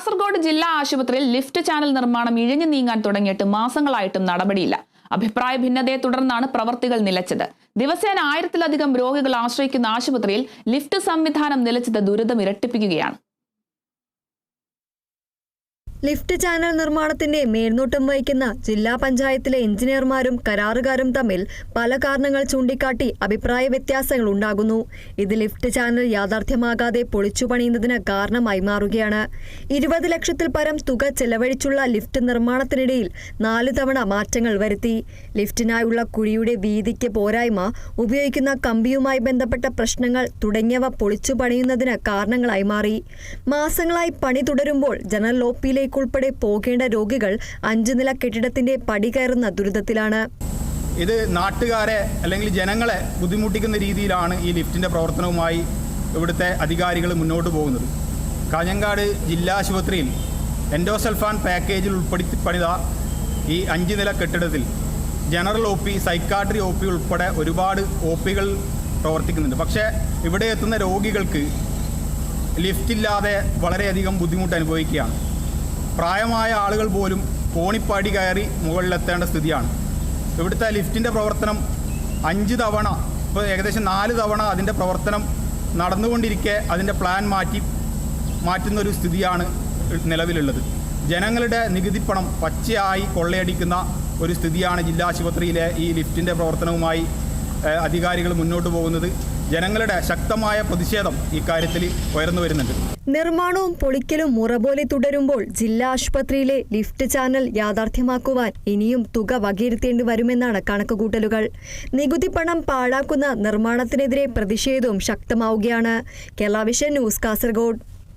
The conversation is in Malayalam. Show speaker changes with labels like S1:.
S1: കാസർഗോഡ് ജില്ലാ ആശുപത്രിയിൽ ലിഫ്റ്റ് ചാനൽ നിർമ്മാണം ഇഴഞ്ഞു നീങ്ങാൻ തുടങ്ങിയിട്ട് മാസങ്ങളായിട്ടും നടപടിയില്ല. അഭിപ്രായ ഭിന്നതയെ തുടർന്നാണ് പ്രവർത്തികൾ നിലച്ചത്. ദിവസേന ആയിരത്തിലധികം രോഗികൾ ആശ്രയിക്കുന്ന ആശുപത്രിയിൽ ലിഫ്റ്റ് സംവിധാനം നിലച്ചത് ദുരിതം ഇരട്ടിപ്പിക്കുകയാണ്.
S2: ലിഫ്റ്റ് ചാനൽ നിർമ്മാണത്തിന്റെ മേൽനോട്ടം വഹിക്കുന്ന ജില്ലാ പഞ്ചായത്തിലെ എഞ്ചിനീയർമാരും കരാറുകാരും തമ്മിൽ പല കാരണങ്ങൾ ചൂണ്ടിക്കാട്ടി അഭിപ്രായ വ്യത്യാസങ്ങൾ ഉണ്ടാകുന്നു. ഇത് ലിഫ്റ്റ് ചാനൽ യാഥാർത്ഥ്യമാകാതെ പൊളിച്ചുപണിയുന്നതിന് കാരണമായി മാറുകയാണ്. ഇരുപത് ലക്ഷത്തിൽ പരം തുക ചെലവഴിച്ചുള്ള ലിഫ്റ്റ് നിർമ്മാണത്തിനിടയിൽ നാല് തവണ മാറ്റങ്ങൾ വരുത്തി. ലിഫ്റ്റിനായുള്ള കുഴിയുടെ വീതിക്ക് പോരായ്മ ഉപയോഗിക്കുന്ന കമ്പിയുമായി ബന്ധപ്പെട്ട പ്രശ്നങ്ങൾ തുടങ്ങിയവ പൊളിച്ചുപണിയുന്നതിന് കാരണങ്ങളായി മാറി. മാസങ്ങളായി പണി തുടരുമ്പോൾ ജനറൽ ഒ പിയിലേക്കുൾപ്പെടെ പോകേണ്ട രോഗികൾ അഞ്ചു നില കെട്ടിടത്തിന്റെ പടി കയറുന്ന ദുരിതത്തിലാണ്.
S3: ഇത് നാട്ടുകാരെ അല്ലെങ്കിൽ ജനങ്ങളെ ബുദ്ധിമുട്ടിക്കുന്ന രീതിയിലാണ് ഈ ലിഫ്റ്റിന്റെ പ്രവർത്തനവുമായി ഇവിടുത്തെ അധികാരികൾ മുന്നോട്ട് പോകുന്നത്. കാഞ്ഞങ്ങാട് ജില്ലാ ആശുപത്രിയിൽ എൻഡോസൾഫാൻ പാക്കേജിൽ ഉൾപ്പെടുത്തി പണിത ഈ അഞ്ച് നില കെട്ടിടത്തിൽ general O P psychiatry O P ഉൾപ്പെടെ ഒരുപാട് ഒ പികൾ പ്രവർത്തിക്കുന്നുണ്ട്. പക്ഷേ ഇവിടെ എത്തുന്ന രോഗികൾക്ക് ലിഫ്റ്റില്ലാതെ വളരെയധികം ബുദ്ധിമുട്ട് അനുഭവിക്കുകയാണ്. പ്രായമായ ആളുകൾ പോലും കോണിപ്പാടി കയറി മുകളിലെത്തേണ്ട സ്ഥിതിയാണ്. ഇവിടുത്തെ ലിഫ്റ്റിന്റെ പ്രവർത്തനം അഞ്ച് തവണ ഇപ്പോൾ ഏകദേശം നാല് തവണ അതിന്റെ പ്രവർത്തനം നടന്നുകൊണ്ടിരിക്കെ അതിന്റെ പ്ലാൻ മാറ്റി മാറ്റുന്നൊരു സ്ഥിതിയാണ് നിലവിലുള്ളത്. ജനങ്ങളുടെ നികുതിപ്പണം പച്ചയായി കൊള്ളയടിക്കുന്ന ഒരു സ്ഥിതിയാണ് ജില്ലാ ആശുപത്രിയിലെ ഈ ലിഫ്റ്റിന്റെ പ്രവർത്തനവുമായി അധികാരികൾ മുന്നോട്ട് പോകുന്നത്. ജനങ്ങളുടെ ശക്തമായ പ്രതിഷേധം ഇക്കാര്യത്തിൽ ഉയർന്നു വരുന്നുണ്ട്.
S2: നിർമ്മാണവും പൊളിക്കലും മുറ പോലെ തുടരുമ്പോൾ ജില്ലാ ആശുപത്രിയിലെ ലിഫ്റ്റ് ചാനൽ യാഥാർത്ഥ്യമാക്കുവാൻ ഇനിയും തുക വകയിരുത്തേണ്ടി വരുമെന്നാണ് കണക്കുകൂട്ടലുകൾ. നികുതി പണം പാഴാക്കുന്ന നിർമ്മാണത്തിനെതിരെ പ്രതിഷേധവും ശക്തമാവുകയാണ്. Kerala vision news Kasaragod.